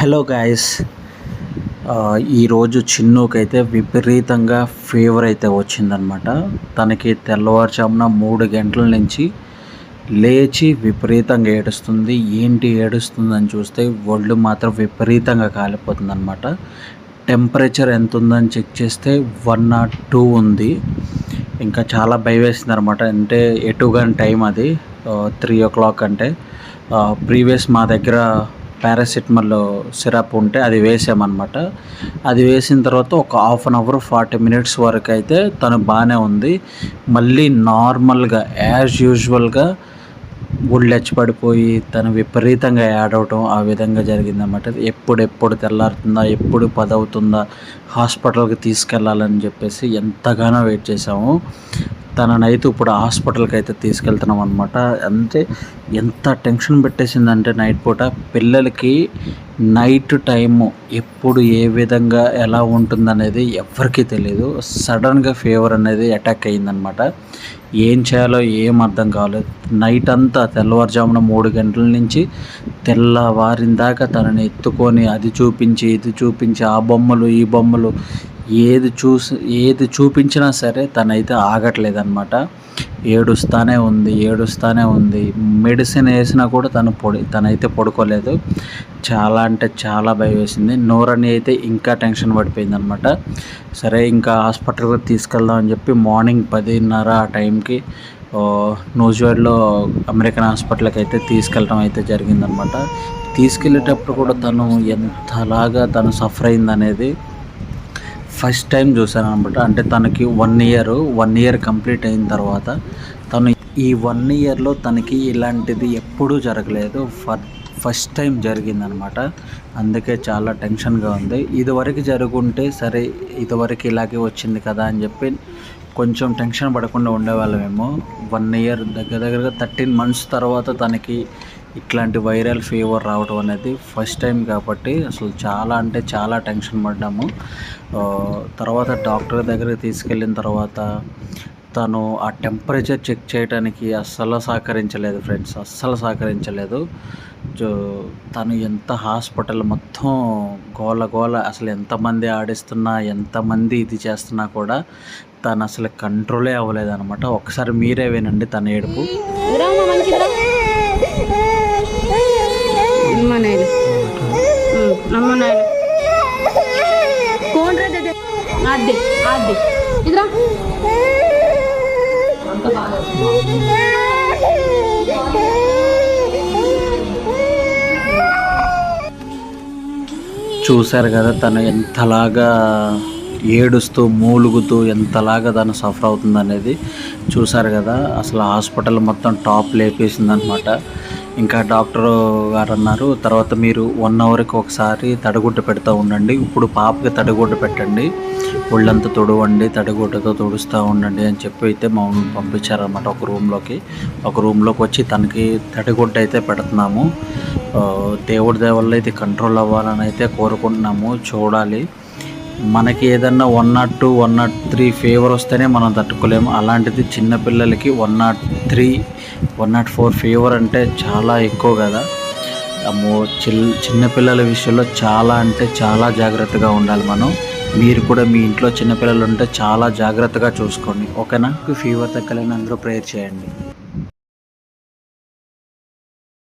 Hello guys. ఈరోజు చిన్నుకైతే విపరీతంగా fever అయితే వచ్చిందనమాట తనకి తెల్లవారుజామున మూడు గంటల నుంచి లేచి విపరీతంగా ఏడుస్తుంది. ఏంటి ఏడుస్తుందని చూస్తే ఒళ్ళు మాత్రం విపరీతంగా కాలిపోతుంది అనమాట టెంపరేచర్ ఎంత ఉందని చెక్ చేస్తే వన్ నాట్ టూ ఉంది. ఇంకా చాలా భయం వేసింది అనమాట అంటే ఎటు కానీ టైం అది త్రీ ఓ క్లాక్ అంటే. ప్రీవియస్ మా దగ్గర పారాసిటమాల్ సిరప్ ఉంటే అది వేసామన్నమాట. అది వేసిన తర్వాత ఒక half an hour forty minutes వరకు అయితే తను బాగానే ఉంది. మళ్ళీ నార్మల్గా యాజ్ యూజువల్గా గుళ్ళెచ్చి పడిపోయి తను విపరీతంగా యాడ్ అవటం ఆ విధంగా జరిగిందన్నమాట. ఎప్పుడు ఎప్పుడు తెల్లారుతుందా ఎప్పుడు పదవుతుందా హాస్పిటల్కి తీసుకెళ్ళాలని చెప్పేసి ఎంతగానో వెయిట్ చేసాము తననైతే ఇప్పుడు హాస్పిటల్కి అయితే తీసుకెళ్తున్నాం అనమాట అంటే ఎంత టెన్షన్ పెట్టేసిందంటే నైట్ పూట పిల్లలకి నైట్ టైము ఎప్పుడు ఏ విధంగా ఎలా ఉంటుందనేది ఎవరికీ తెలియదు సడన్గా ఫీవర్ అనేది అటాక్ అయ్యిందనమాట ఏం చేయాలో ఏం అర్థం కాలేదు. నైట్ అంతా తెల్లవారుజామున మూడు గంటల నుంచి తెల్లవారిన దాకా తనని ఎత్తుకొని అది చూపించి ఇది చూపించి ఆ బొమ్మలు ఈ బొమ్మలు ఏది చూసి ఏది చూపించినా సరే తనైతే ఆగట్లేదన్నమాట. ఏడుస్తానే ఉంది ఏడుస్తానే ఉంది. మెడిసిన్ వేసినా కూడా తను పొడి తనైతే పడుకోలేదు. చాలా అంటే చాలా భయం వేసింది నోరని అయితే ఇంకా టెన్షన్ పడిపోయింది అనమాట సరే ఇంకా హాస్పిటల్కి తీసుకెళ్దాం అని చెప్పి మార్నింగ్ పదిన్నర ఆ టైంకి న్యూజిలాండ్లో అమెరికన్ హాస్పిటల్కి అయితే తీసుకెళ్ళడం అయితే జరిగిందనమాట తీసుకెళ్ళేటప్పుడు కూడా తను ఎంతలాగా తను సఫర్ అయిందనేది ఫస్ట్ టైం చూశాను అనమాట అంటే తనకి one year one year complete అయిన తర్వాత తను ఈ వన్ ఇయర్లో తనకి ఇలాంటిది ఎప్పుడూ జరగలేదు. ఫర్ ఫస్ట్ టైం జరిగిందనమాట. అందుకే చాలా టెన్షన్గా ఉంది. ఇదివరకు జరుగుంటే సరే ఇదివరకు ఇలాగే వచ్చింది కదా అని చెప్పి కొంచెం టెన్షన్ పడకుండా ఉండేవాళ్ళమేమో. వన్ ఇయర్ దగ్గర దగ్గరగా థర్టీన్ మంత్స్ తర్వాత తనకి ఇట్లాంటి వైరల్ ఫీవర్ రావడం అనేది ఫస్ట్ టైం కాబట్టి అసలు చాలా అంటే చాలా టెన్షన్ పడ్డాము. తర్వాత డాక్టర్ దగ్గరికి తీసుకెళ్ళిన తర్వాత తను ఆ టెంపరేచర్ చెక్ చేయడానికి అస్సలు సహకరించలేదు ఫ్రెండ్స్ అస్సలు సహకరించలేదు. తను ఎంత హాస్పిటల్ మొత్తం గోల గోల అసలు ఎంతమంది ఆడిస్తున్నా ఎంతమంది ఇది చేస్తున్నా కూడా తను అసలు కంట్రోలే అవ్వలేదు అనమాట ఒకసారి మీరే వినండి తన ఏడుపు. నమ్మ నాయన నమ్మ నాయన కోండ్రా దెదే ఆడ్డి చూశారు కదా తను ఎంతలాగా ఏడుస్తూ మూలుగుతూ ఎంతలాగా దాన్ని సఫర్ అవుతుంది అనేది చూశారు కదా. అసలు హాస్పిటల్ మొత్తం టాప్ లేపేసింది అనమాట ఇంకా డాక్టర్ గారు అన్నారు తర్వాత మీరు వన్ అవర్కి ఒకసారి తడిగుడ్డ పెడతా ఉండండి. ఇప్పుడు పాపకి తడిగుడ్డ పెట్టండి. ఒళ్ళంతా తొడవండి తడిగుడ్డతో తుడుస్తూ ఉండండి అని చెప్పి అయితే మమ్మల్ని పంపించారనమాట ఒక రూమ్లోకి ఒక రూమ్లోకి వచ్చి తనకి తడిగుడ్డ అయితే పెడుతున్నాము. దేవుడి దేవల్లో అయితే కంట్రోల్ అవ్వాలని అయితే కోరుకుంటున్నాము. చూడాలి. మనకి ఏదన్నా one naught two one naught three fever వస్తేనే మనం తట్టుకోలేము. అలాంటిది చిన్నపిల్లలకి one naught three one naught four fever అంటే చాలా ఎక్కువ కదా. అమ్మో చిల్ చిన్నపిల్లల విషయంలో చాలా అంటే చాలా జాగ్రత్తగా ఉండాలి మనం. మీరు కూడా మీ ఇంట్లో చిన్నపిల్లలు ఉంటే చాలా జాగ్రత్తగా చూసుకోండి. ఓకేనా? ఫీవర్ తగ్గలేని అందరూ ప్రేయర్ చేయండి.